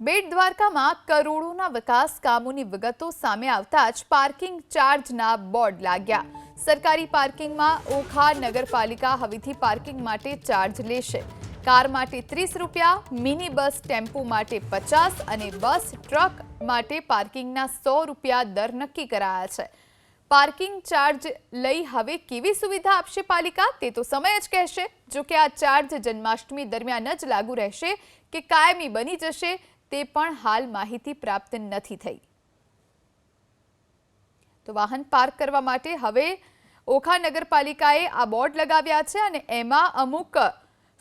બેટ દ્વારકામાં કરોડોના વિકાસ કામોની વિગતો સામે આવતા જ પાર્કિંગ ચાર્જના બોર્ડ લાગ્યા. સરકારી પાર્કિંગમાં ઓખા નગરપાલિકા હવેથી પાર્કિંગ માટે ચાર્જ લેશે. કાર માટે ત્રીસ રૂપિયા, મિની બસ ટેમ્પો માટે પચાસ અને બસ ટ્રક માટે પાર્કિંગના સો રૂપિયા દર નક્કી કરાયા છે. પાર્કિંગ ચાર્જ લઈ હવે કેવી સુવિધા આપશે પાલિકા? તે તો સમય જ કહેશે. જોકે આ ચાર્જ જન્માષ્ટમી દરમિયાન જ લાગુ રહેશે કે કાયમી બની જશે. તે પણ હાલ માહિતી પ્રાપ્ત નથી થઈ. તો વાહન પાર્ક કરવા માટે હવે ઓખા નગરપાલિકાએ આ બોર્ડ લગાવ્યા છે અને એમાં અમુક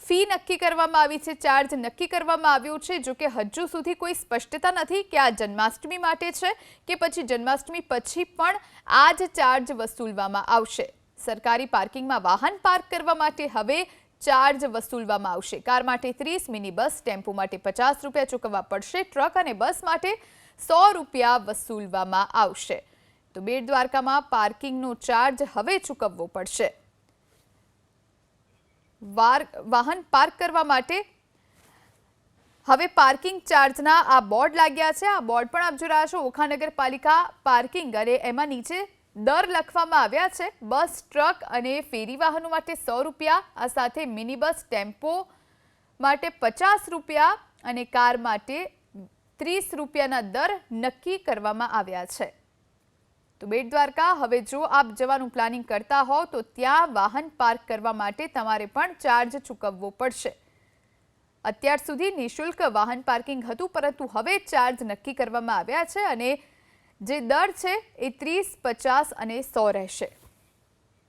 ફી નક્કી કરવામાં આવી છે, ચાર્જ નક્કી કરવામાં આવ્યો છે, જો કે હજુ સુધી કોઈ સ્પષ્ટતા નથી કે આ જન્માષ્ટમી માટે છે કે પછી જન્માષ્ટમી પછી પણ આ જ ચાર્જ વસૂલવામાં આવશે. સરકારી પાર્કિંગમાં વાહન પાર્ક કરવા માટે હવે ચાર્જ વસૂલવામાં આવશે. કાર માટે ત્રીસ મિની બસ ટેમ્પો માટે પચાસ રૂપિયા ચૂકવવા પડશે. ટ્રક અને બસ માટે સો રૂપિયા વસૂલવામાં આવશે. તો બેટ દ્વારકામાં પાર્કિંગનો ચાર્જ હવે ચૂકવવો પડશે. વાહન પાર્ક કરવા માટે હવે પાર્કિંગ ચાર્જના આ બોર્ડ લાગ્યા છે. આ બોર્ડ પણ આપ જોઈ રહ્યા ઓખા નગરપાલિકા પાર્કિંગ અને એમાં નીચે દર લખવામાં આવ્યા છે, બસ, ટ્રક અને ફેરી વાહનો માટે સો રૂપિયા, આ સાથે મિની બસ ટેમ્પો માટે પચાસ રૂપિયા અને કાર માટે ત્રીસ રૂપિયાના દર નક્કી કરવામાં આવ્યા છે. તો બેટ દ્વારકા, હવે જો આપ જવાનું પ્લાનિંગ કરતા હો, તો ત્યાં વાહન પાર્ક કરવા માટે તમારે પણ ચાર્જ ચૂકવવો પડશે. અત્યાર સુધી નિઃશુલ્ક વાહન પાર્કિંગ હતું, પરંતુ હવે ચાર્જ નક્કી કરવામાં આવ્યા છે અને જે દર છે એ ત્રીસ પચાસ અને સો રહેશે.